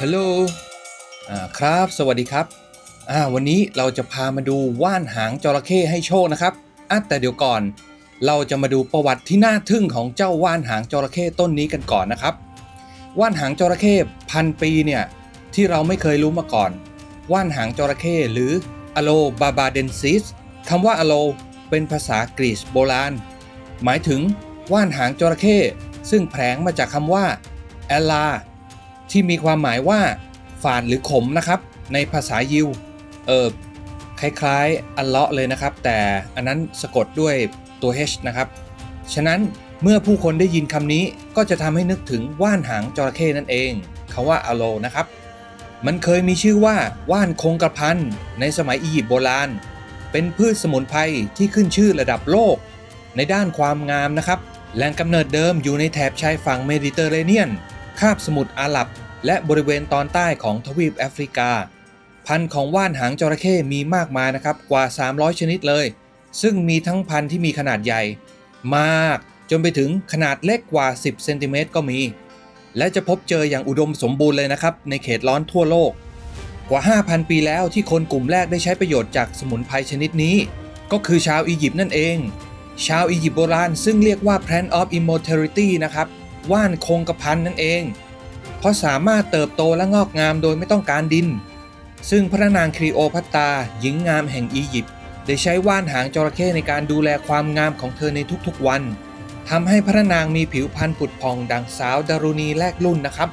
ฮัลโหลครับ สวัสดีครับวันนี้เราจะพามาดูว่านหางจระเข้ให้โชคนะครับแต่เดี๋ยวก่อน เราจะมาดูประวัติที่น่าทึ่งของเจ้าว่านหางจระเข้ต้นนี้กันก่อนนะครับ ว่านหางจระเข้พันปีเนี่ยที่เราไม่เคยรู้มาก่อน ว่านหางจระเข้หรืออโลบาบาเดนซิสคำว่าอโลเป็นภาษากรีซโบราณ หมายถึงว่านหางจระเข้ซึ่งแผลงมาจากคำว่าแอลลา ที่มีความหมายว่าฝาดหรือขมนะครับ ในภาษายิว เออคล้ายๆ อัลเลาะเลยนะครับ แต่อันนั้นสะกดด้วยตัว H นะครับ ฉะนั้นเมื่อผู้คนได้ยินคำนี้ก็จะทำให้นึกถึงว่านหางจระเข้นั่นเองคาว่าอโลนะครับ มันเคยมีชื่อว่าว่านคงกระพันในสมัยอียิปต์โบราณ เป็นพืชสมุนไพรที่ขึ้นชื่อระดับโลก ในด้านความงามนะครับ แหล่งกำเนิดเดิมอยู่ในแถบชายฝั่งเมดิเตอร์เรเนียน คาบสมุทรอาหรับ และบริเวณตอนใต้ของทวีปแอฟริกา พันธุ์ของว่านหางจระเข้มีมากมายนะครับกว่า 300 ชนิดเลย ซึ่งมีทั้งพันธุ์ที่มีขนาดใหญ่ มากจนไปถึงขนาดเล็กกว่า 10 เซนติเมตรก็มี และจะพบเจออย่างอุดมสมบูรณ์เลยนะครับ ในเขตร้อนทั่วโลก กว่า 5,000 ปีแล้วที่คนกลุ่มแรกได้ใช้ประโยชน์จากสมุนไพรชนิดนี้ ก็คือชาวอียิปต์นั่นเอง ชาวอียิปต์โบราณซึ่งเรียกว่า Plant of Immortality นะครับ ว่านคงกระพันนั่นเอง เพราะสามารถเติบโตและงอกงามโดยไม่ต้องการดิน ซึ่งพระนางคลีโอพัตตาหญิงงามแห่งอียิปต์ได้ใช้ว่านหางจระเข้ในการดูแลความงามของเธอในทุกๆวันทำให้พระนางมีผิวพรรณผุดผ่องดังสาวดารุณีแรกรุ่นนะครับ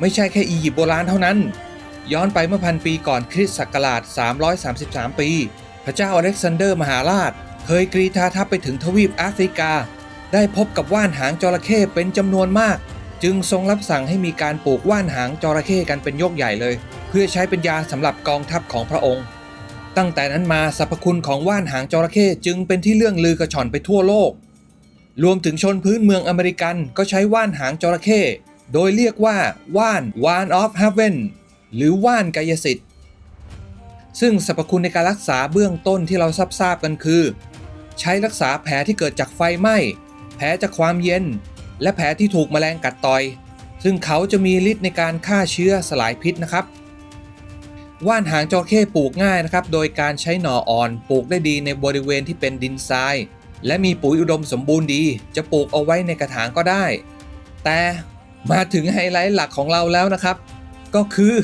ไม่ใช่แค่อียิปต์โบราณเท่านั้น ย้อนไปเมื่อพันปีก่อนคริสต์ศักราช 333 ปี พระเจ้าอเล็กซานเดอร์มหาราช เคยกรีธาทัพไปถึงทวีปแอฟริกา ได้พบกับว่านหางจระเข้เป็นจำนวนมาก จึงทรงรับสั่งให้มีการปลูกว่านหางจระเข้กันเป็นยกใหญ่เลย เพื่อใช้เป็นยาสำหรับกองทัพของพระองค์ ตั้งแต่นั้นมาสรรพคุณของว่านหางจระเข้จึงเป็นที่เรื่องลือกระชอนไปทั่วโลก รวมถึงชนพื้นเมืองอเมริกันก็ใช้ว่านหางจระเข้โดยเรียกว่าว่าน One of Heaven หรือว่านกายสิทธิ์ซึ่งสรรพคุณในการรักษาเบื้องต้นที่เราทราบกันคือ ใช้รักษาแผลที่เกิดจากไฟไหม้ แผลจากความเย็น และแผลที่ถูกแมลงกัดต่อย ซึ่งเขาจะมีฤทธิ์ในการฆ่าเชื้อสลายพิษนะครับว่านหางจระเข้ปลูกง่ายนะครับ โดยการใช้หน่ออ่อนปลูกได้ดีในบริเวณที่เป็นดินทราย และมีปุ๋ยอุดมสมบูรณ์ดี จะปลูกเอาไว้ในกระถางก็ได้ แต่มาถึงไฮไลท์หลักของเราแล้วนะครับ ก็คือ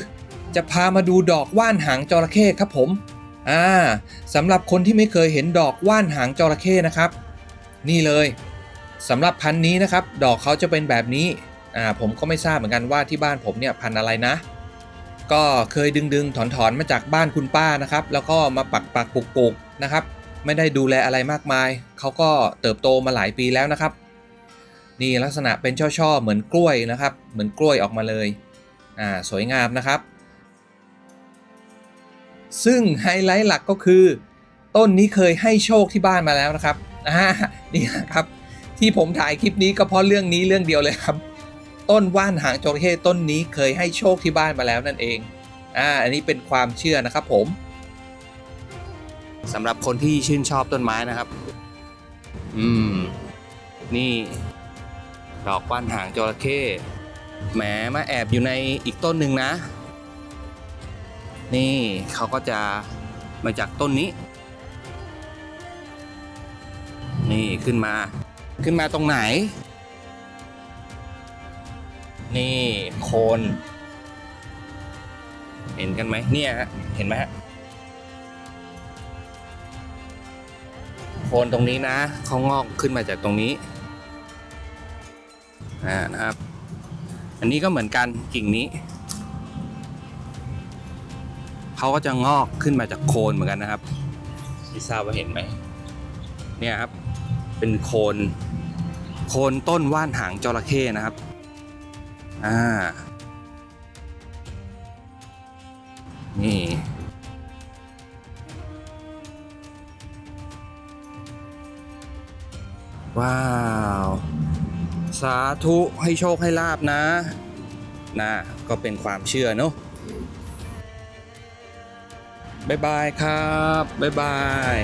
จะพามาดูดอกว่านหางจระเข้ครับผมอ่าสำหรับคนที่ไม่เคยเห็นดอกว่านหางจระเข้นะครับ นี่เลย สำหรับพันธุ์นี้นะครับ ดอกเขาจะเป็นแบบนี้อ่าผมก็ไม่ทราบเหมือนกันว่าที่บ้านผมเนี่ยพันธุ์อะไรนะ ก็เคยดึงดึงถอนถอนมาจากบ้านคุณป้านะครับ แล้วก็มาปักปักปลูกปลูกนะครับ ไม่ได้ดูแลอะไรมากมาย เขาก็เติบโตมาหลายปีแล้วนะครับ นี่ลักษณะเป็นช่อๆเหมือนกล้วยนะครับ เหมือนกล้วยออกมาเลยอ่าสวยงามนะครับ ซึ่งไฮไลท์หลักก็คือ ต้นนี้เคยให้โชคที่บ้านมาแล้วนะครับอ่านี่ครับ ที่ผมถ่ายคลิปนี้ก็เพราะเรื่องนี้เรื่องเดียวเลยครับ ต้นว่านหางจระเข้ต้นนี้เคยให้โชคที่บ้านมาแล้วนั่นเองอ่าอันนี้เป็นความเชื่อนะครับผมสำหรับคนที่ชื่นชอบต้นไม้นะครับ อืม นี่ ดอกว่านหางจระเข้แหมมาแอบอยู่ในอีกต้นหนึ่งนะ นี่เขาก็จะมาจากต้นนี้ นี่ขึ้นมา ขึ้นมาตรงไหน นี่โคน เห็นกันไหมเนี่ยฮะเห็นไหมฮะโคนตรงนี้นะเขางอกขึ้นมาจากตรงนี้อ่านะครับ อันนี้ก็เหมือนกันกิ่งนี้เขาก็จะงอกขึ้นมาจากโคนเหมือนกันนะครับไม่ทราบว่าเห็นไหมเนี่ยครับ เป็นโคนโคนต้นว่านหางจระเข้นะครับอ่านี่ ว้าว สาธุให้โชคให้ลาบนะนะก็เป็นความเชื่อเนอะบ๊ายบายครับบ๊ายบาย